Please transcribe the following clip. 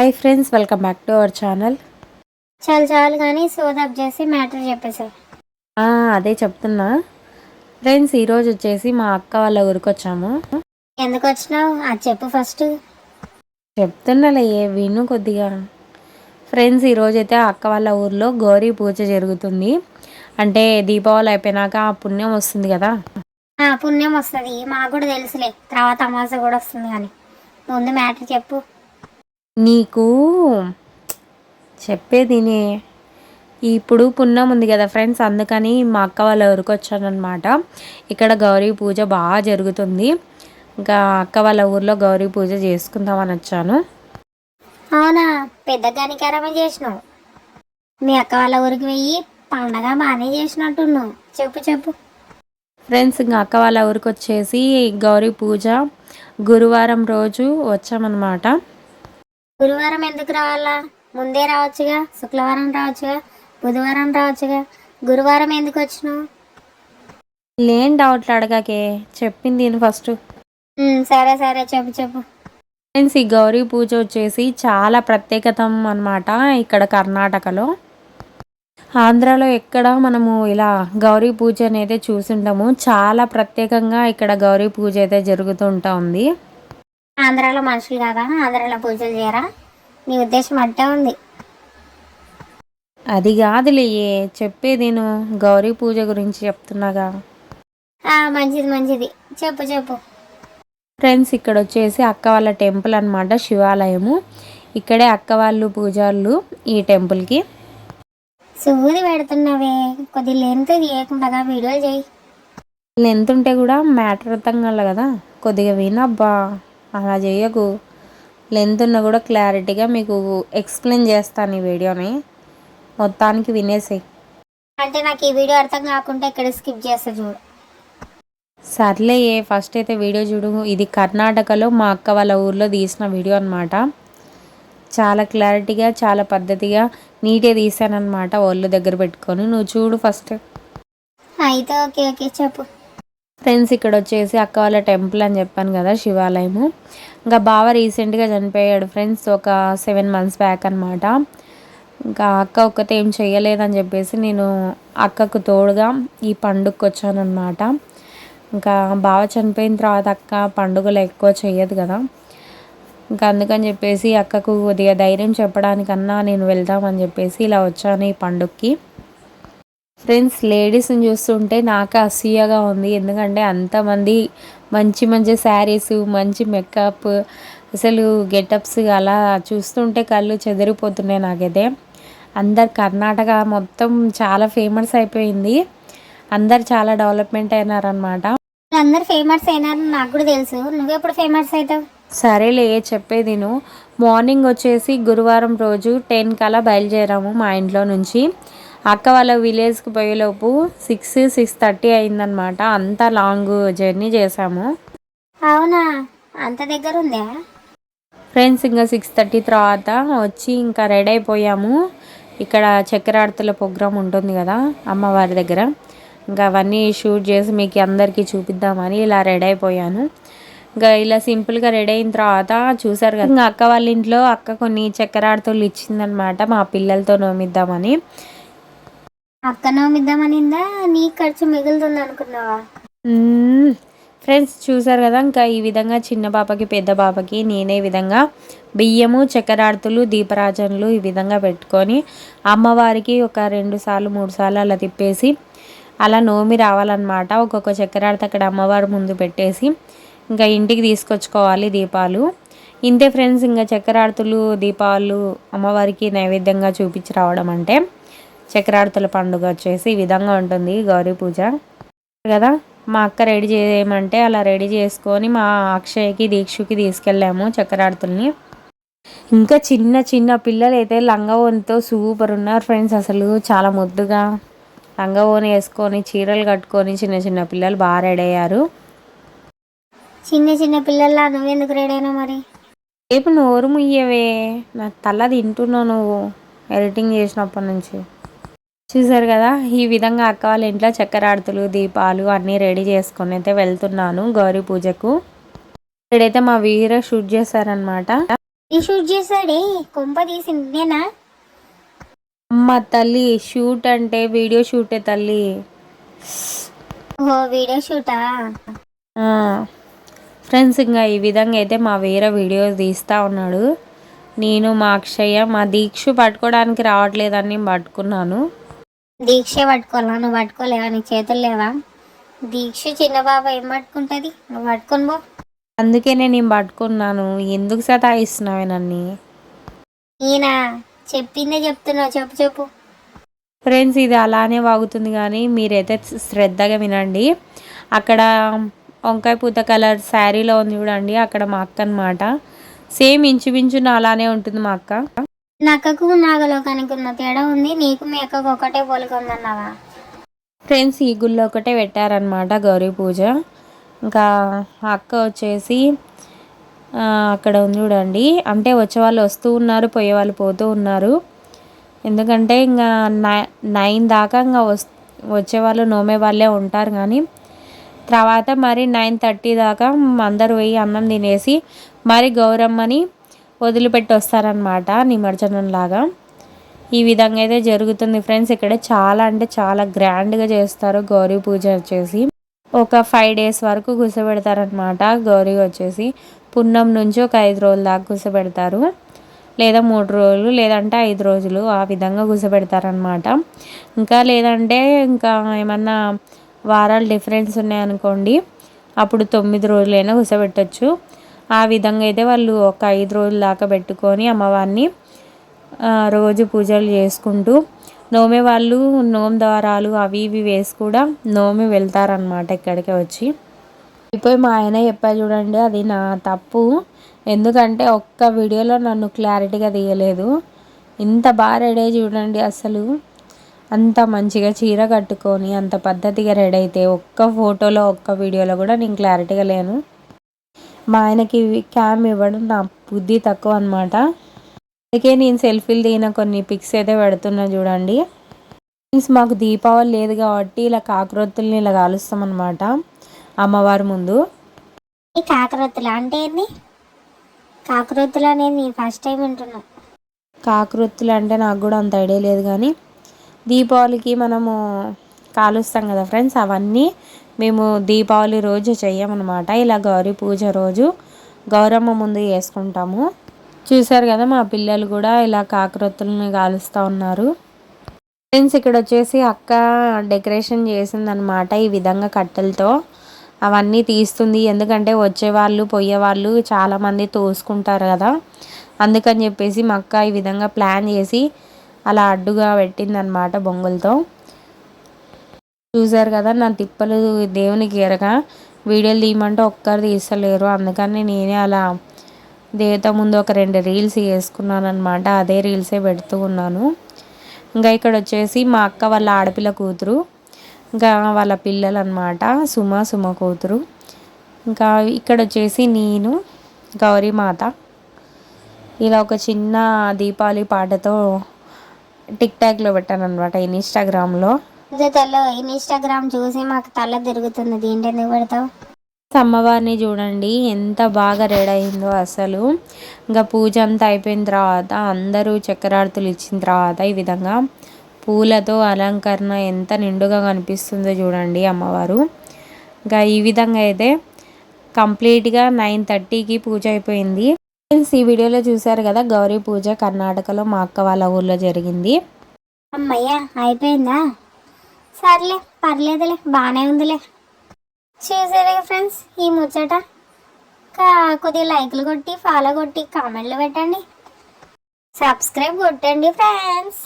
Hi friends welcome back to our channel చాలు చాలు కానీ సోదాప్ చేసి మ్యాటర్ చెప్పేసారు అదే చెప్తున్నా. ఫ్రెండ్స్ ఈరోజు వచ్చేసి మా అక్క వాళ్ళ ఊరికి వచ్చాము. ఎందుకు వచ్చినావు? అది చెప్పు ఫస్ట్ చెప్తున్నాలే విను కొద్దిగా. ఫ్రెండ్స్ ఈరోజైతే అక్క వాళ్ళ ఊర్లో గౌరీ పూజ జరుగుతుంది. అంటే దీపావళి అయిపోయినాక ఆ పుణ్యం వస్తుంది కదా. పుణ్యం వస్తుంది. మాకు కూడా తెలుసులే. తర్వాత అమాస కూడా వస్తుంది కానీ. ముందు మ్యాటర్ చెప్పు. నీకు చెప్పేదినే. ఇప్పుడు పుణ్యం ఉంది కదా ఫ్రెండ్స్ అందుకని మా అక్క వాళ్ళ ఊరికి వచ్చానమాట ఇక్కడ గౌరీ పూజ బాగా జరుగుతుంది. ఇంకా అక్క వాళ్ళ ఊర్లో గౌరీ పూజ చేసుకుందామని వచ్చాను. అవునా? పెద్ద గనికారమే చేసినావు. మీ అక్క వాళ్ళ ఊరికి వెయ్యి పండగ బాగానే చేసినట్టున్నావు. చెప్పు చెప్పు. ఫ్రెండ్స్ ఇంకా అక్క వాళ్ళ ఊరికి వచ్చేసి గౌరీ పూజ గురువారం రోజు వచ్చామన్నమాట. గురువారం ఎందుకు రావాలా? ముందే రావచ్చుగా శుక్రవారం రావచ్చుగా బుధవారం రావచ్చుగా. గురువారం ఎందుకు వచ్చినావు? లేని డౌట్లు అడగాకే చెప్పింది నేను ఫస్ట్ సరే సరే చెప్పు చెప్పు. ఫ్రెండ్స్ ఈ గౌరీ పూజ వచ్చేసి చాలా ప్రత్యేకత అనమాట ఇక్కడ కర్ణాటకలో. ఆంధ్రాలో ఎక్కడ మనము ఇలా గౌరీ పూజ అనేది చూసుంటాము చాలా ప్రత్యేకంగా ఇక్కడ గౌరీ పూజ అయితే జరుగుతూ ఉంటా ఉంది. ఆంధ్రాలో మనుషులు కాదా? ఆంధ్రాలో పూజలు చేయరా? నీ ఉద్దేశం అంటే ఉంది. అది కాదులే చెప్పేది నేను. గౌరీ పూజ గురించి చెప్తున్నాగా. మంచిది మంచిది. చెప్పు చెప్పు. ఫ్రెండ్స్ ఇక్కడ వచ్చేసి అక్క వాళ్ళ టెంపుల్ అనమాట శివాలయము. ఇక్కడే అక్క వాళ్ళు పూజారులు ఈ టెంపుల్కి. సూది పెడుతున్నావే. కొద్ది లెంత్ తీయకుండా వీడియోలు చేయి. లెంత్ ఉంటే కూడా మ్యాటర్ అర్థం కదా. కొద్దిగా వినబ్బా అలా చేయకు. లెంత్ ఉన్నా కూడా క్లారిటీగా మీకు ఎక్స్ప్లెయిన్ చేస్తాను ఈ వీడియోని. మొత్తానికి వినేసేయి అంటే నాకు ఈ వీడియో అర్థం కాకుండా ఇక్కడ స్కిప్ చేస్తా చూడు. సర్లే ఏ ఫస్ట్ అయితే వీడియో చూడు. ఇది కర్ణాటకలో మా అక్క వాళ్ళ ఊర్లో తీసిన వీడియో అనమాట చాలా క్లారిటీగా చాలా పద్ధతిగా నీట్గా తీసానమాట ఒళ్ళు దగ్గర పెట్టుకొని. నువ్వు చూడు ఫస్ట్. అయితే ఓకే ఓకే చెప్పు. ఫ్రెండ్స్ ఇక్కడ వచ్చేసి అక్క వాళ్ళ టెంపుల్ అని చెప్పాను కదా శివాలయము. ఇంకా బావ రీసెంట్గా చనిపోయాడు ఫ్రెండ్స్ ఒక సెవెన్ మంత్స్ బ్యాక్ అనమాట ఇంకా అక్క ఒక్కతే ఏం చేయలేదని చెప్పేసి నేను అక్కకు తోడుగా ఈ పండుగకి వచ్చానమాట ఇంకా బావ చనిపోయిన తర్వాత అక్క పండుగలు ఎక్కువ చేయదు కదా. ఇంకా అందుకని చెప్పేసి అక్కకు కొద్దిగా ధైర్యం చెప్పడానికన్నా నేను వెళ్దామని చెప్పేసి ఇలా వచ్చాను ఈ పండుగకి. ఫ్రెండ్స్ లేడీస్ని చూస్తుంటే నాకు అసూయగా ఉంది. ఎందుకంటే అంతమంది మంచి మంచి శారీస్ మంచి మేకప్ అసలు గెటప్స్ అలా చూస్తుంటే కళ్ళు చెదిరిపోతున్నాయి నాకైతే. అందరు కర్ణాటక మొత్తం చాలా ఫేమస్ అయిపోయింది. అందరు చాలా డెవలప్మెంట్ అయినారనమాట అందరు ఫేమస్ అయినారు నాకు కూడా తెలుసు. నువ్వెప్పుడు ఫేమస్ అవుతావు? సరేలే చెప్పేది నువ్వు మార్నింగ్ వచ్చేసి గురువారం రోజు టెన్ కల్లా బయలుదేరాము మా ఇంట్లో నుంచి. అక్క వాళ్ళ విలేజ్కి పోయేలోపు సిక్స్ సిక్స్ థర్టీ అయిందనమాట అంత లాంగ్ జర్నీ చేసాము అవునా? అంత దగ్గర ఉందా? ఫ్రెండ్స్ ఇంకా సిక్స్ థర్టీ తర్వాత వచ్చి ఇంకా రెడీ అయిపోయాము. ఇక్కడ చక్కెరార్తల ప్రోగ్రామ్ ఉంటుంది కదా అమ్మవారి దగ్గర. ఇంకా అవన్నీ షూట్ చేసి మీకు అందరికీ చూపిద్దామని ఇలా రెడీ అయిపోయాను. ఇంకా ఇలా సింపుల్గా రెడీ అయిన తర్వాత చూసారు కదా ఇంకా అక్క వాళ్ళ ఇంట్లో అక్క కొన్ని చక్కెరార్తలు ఇచ్చిందనమాట మా పిల్లలతో నోమిద్దామని. అక్క నోమిద్దామనిందా నీ ఖర్చు మిగులుతుంది అనుకున్నావా? ఫ్రెండ్స్ చూసారు కదా ఇంకా ఈ విధంగా చిన్న పాపకి పెద్ద పాపకి నేనే విధంగా బియ్యము చక్కెరార్తులు దీపరాజన్లు ఈ విధంగా పెట్టుకొని అమ్మవారికి ఒక రెండు సార్లు మూడు సార్లు అలా తిప్పేసి అలా నోమి రావాలన్నమాట. ఒక్కొక్క చక్కెరార్త అక్కడ అమ్మవారు ముందు పెట్టేసి ఇంకా ఇంటికి తీసుకొచ్చుకోవాలి దీపాలు. ఇంతే ఫ్రెండ్స్ ఇంకా చక్కెరార్తులు దీపాలు అమ్మవారికి నైవేద్యంగా చూపించి రావడం అంటే చక్రార్తుల పండుగ వచ్చేసి ఈ విధంగా ఉంటుంది గౌరీ పూజ. కదా మా అక్క రెడీ చేయమంటే అలా రెడీ చేసుకొని మా అక్షయ్కి దీక్షకి తీసుకెళ్ళాము చక్రార్తుల్ని. ఇంకా చిన్న చిన్న పిల్లలు అయితే లంగవోనితో సూపర్ ఉన్నారు ఫ్రెండ్స్ అసలు చాలా ముద్దుగా. లంగవోని వేసుకొని చీరలు కట్టుకొని చిన్న చిన్న పిల్లలు బాగా రెడీ అయ్యారు. చిన్న చిన్న పిల్లల్లా నువ్వెందుకు రెడీ అయినా మరి? రేపు నోరు ముయ్యవే. నా తల తింటున్నావు నువ్వు ఎడిటింగ్ చేసినప్పటి నుంచి. చూసారు కదా? ఈ విధంగా అక్క వాళ్ళ ఇంట్లో చక్కెరాడుతులు దీపాలు అన్నీ రెడీ చేసుకొని అయితే వెళ్తున్నాను గౌరీ పూజకు. ఇక్కడైతే మా వీర షూట్ చేశారనమాట షూట్ చేశాడే? కొంప అమ్మ తల్లి షూట్ అంటే వీడియో షూటే తల్లి. ఓ వీడియో షూటా? ఫ్రెండ్స్ ఇంకా ఈ విధంగా అయితే మా వేరే వీడియో తీస్తూ ఉన్నాడు. నేను మా అక్షయ్య మా దీక్ష పట్టుకోవడానికి రావట్లేదని నేను పట్టుకున్నాను. దీక్ష పట్టుకోవాలా? నువ్వు పట్టుకోలేవా? నీ చేతులు లేవా? దీక్ష చిన్న బాబా ఏం పట్టుకుంటుంది? నువ్వు పట్టుకొని పో. అందుకే నేను పట్టుకున్నాను. ఎందుకు సతాయిస్తున్నావే నన్ను? ఈయన చెప్పిందే చెప్తున్నావు. చెప్పు చెప్పు. ఫ్రెండ్స్ ఇది అలానే వాగుతుంది కానీ మీరైతే శ్రద్ధగా వినండి. అక్కడ వంకాయ పూత కలర్ శారీలో ఉంది చూడండి. అక్కడ మా అక్క అనమాట సేమ్ ఇంచుమించు అలానే ఉంటుంది మా అక్క. నక్కకు నాగలోకానికి ఉన్న తేడా ఉంది. నీకు మీ అక్కకు ఒకటే పోలిక ఉందన్నావా? ఫ్రెండ్స్ ఈ గుళ్ళో ఒకటే పెట్టారనమాట గౌరీ పూజ. ఇంకా అక్క వచ్చేసి అక్కడ ఉంది చూడండి. అంటే వచ్చే వాళ్ళు వస్తూ ఉన్నారు పోయే వాళ్ళు పోతూ ఉన్నారు. ఎందుకంటే ఇంకా నై- నైన్ దాకా ఇంకా వస్ వచ్చే వాళ్ళు నోమే వాళ్ళే ఉంటారు కానీ తర్వాత మరి నైన్ థర్టీ దాకా అందరు పోయి అన్నం తినేసి మరి గౌరమ్మని వదిలిపెట్టి వస్తారనమాట నిమజ్జనం లాగా. ఈ విధంగా అయితే జరుగుతుంది ఫ్రెండ్స్. ఇక్కడ చాలా అంటే చాలా గ్రాండ్గా చేస్తారు గౌరీ పూజ వచ్చేసి. ఒక ఫైవ్ డేస్ వరకు గుసపెడతారనమాట గౌరీ వచ్చేసి. పున్నం నుంచి ఒక ఐదు రోజుల దాకా గుసపెడతారు లేదా మూడు రోజులు లేదంటే ఐదు రోజులు ఆ విధంగా గుసపెడతారనమాట ఇంకా లేదంటే ఇంకా ఏమన్నా వారాలు డిఫరెన్స్ ఉన్నాయనుకోండి అప్పుడు తొమ్మిది రోజులైనా కూర్చోబెట్టచ్చు. ఆ విధంగా అయితే వాళ్ళు ఒక ఐదు రోజుల దాకా పెట్టుకొని అమ్మవారిని రోజు పూజలు చేసుకుంటూ నోమే వాళ్ళు నోమ దారాలు అవి ఇవి వేసి కూడా నోమి వెళ్తారనమాట ఇక్కడికి వచ్చి. అయిపోయి మా ఆయన చెప్పా చూడండి అది నా తప్పు. ఎందుకంటే ఒక్క వీడియోలో నన్ను క్లారిటీగా తీయలేదు. ఇంత బాగా రెడీ చూడండి అసలు. అంత మంచిగా చీర కట్టుకొని అంత పద్ధతిగా రెడీ అయితే ఒక్క ఫోటోలో ఒక్క వీడియోలో కూడా నేను క్లారిటీగా లేను. మా ఆయనకి క్యామ్ ఇవ్వడం నా బుద్ధి తక్కువ అనమాట అందుకే నేను సెల్ఫీలు దిగిన కొన్ని పిక్స్ అయితే పెడుతున్నా చూడండి. మీన్స్ మాకు దీపావళి లేదు కాబట్టి ఇలా కాకరొత్తుల్ని ఇలా కాలుస్తాం అనమాట అమ్మవారి ముందు. ఈ కాకరొత్తులు? అంటే ఏంది? కాకరొత్తులు అనేది నేను ఫస్ట్ టైం వింటున్నా. కాకరొత్తులు అంటే నాకు కూడా అంత ఐడియా లేదు కానీ దీపావళికి మనము కాలుస్తాం కదా ఫ్రెండ్స్ అవన్నీ. మేము దీపావళి రోజు చెయ్యమన్నమాట. ఇలా గౌరీ పూజ రోజు గౌరమ్మ ముందు చేసుకుంటాము. చూశారు కదా మా పిల్లలు కూడా ఇలా కాకరొత్తులని కాలుస్తూ ఉన్నారు. ఫ్రెండ్స్ ఇక్కడ వచ్చేసి అక్క డెకరేషన్ చేసిందనమాట ఈ విధంగా కట్టెలతో. అవన్నీ తీస్తుంది. ఎందుకంటే వచ్చేవాళ్ళు పోయేవాళ్ళు చాలామంది తోసుకుంటారు కదా. అందుకని చెప్పేసి మా అక్క ఈ విధంగా ప్లాన్ చేసి అలా అడ్డుగా పెట్టిందనమాట బొంగులతో. చూసారు కదా నా తిప్పలు దేవునికి ఎరగ వీడియోలు తీయమంటే ఒక్కరు తీస్తలేరు. అందుకని నేనే అలా దేవత ముందు ఒక రెండు రీల్స్ వేసుకున్నాను అనమాట అదే రీల్సే పెడుతూ ఉన్నాను. ఇంకా ఇక్కడ వచ్చేసి మా అక్క వాళ్ళ ఆడపిల్ల కూతురు ఇంకా వాళ్ళ పిల్లలు అనమాట సుమ సుమ కూతురు. ఇంకా ఇక్కడ వచ్చేసి నేను గౌరీమాత ఇలా ఒక చిన్న దీపావళి పాటతో టిక్ టాక్లో పెట్టాను అనమాట ఇన్స్టాగ్రామ్లో. తెల్ల ఇన్స్టాగ్రామ్ చూసి మాకు తల తిరుగుతుంది. దీంట్లో ఎందుకు పెడతావు? అమ్మవారిని చూడండి ఎంత బాగా రెడీ అయిందో అసలు. ఇంకా పూజ అంతా అయిపోయిన తర్వాత అందరూ చక్కెరార్తులు ఇచ్చిన తర్వాత ఈ విధంగా పూలతో అలంకరణ ఎంత నిండుగా కనిపిస్తుందో చూడండి అమ్మవారు. ఇంకా ఈ విధంగా అయితే కంప్లీట్గా నైన్ థర్టీకి పూజ అయిపోయింది. ఫ్రెండ్స్ ఈ వీడియోలో చూసారు కదా గౌరీ పూజ కర్ణాటకలో మా అక్క వాళ్ళ ఊర్లో జరిగింది. అమ్మయ్యా అయిపోయిందా? సర్లే పర్లేదులే బాగానే ఉందిలే. చూసారు ఫ్రెండ్స్ ఈ ముచ్చట? కొద్దిగా లైక్లు కొట్టి ఫాలో కొట్టి కామెంట్లు పెట్టండి. సబ్స్క్రైబ్ కొట్టండి ఫ్రెండ్స్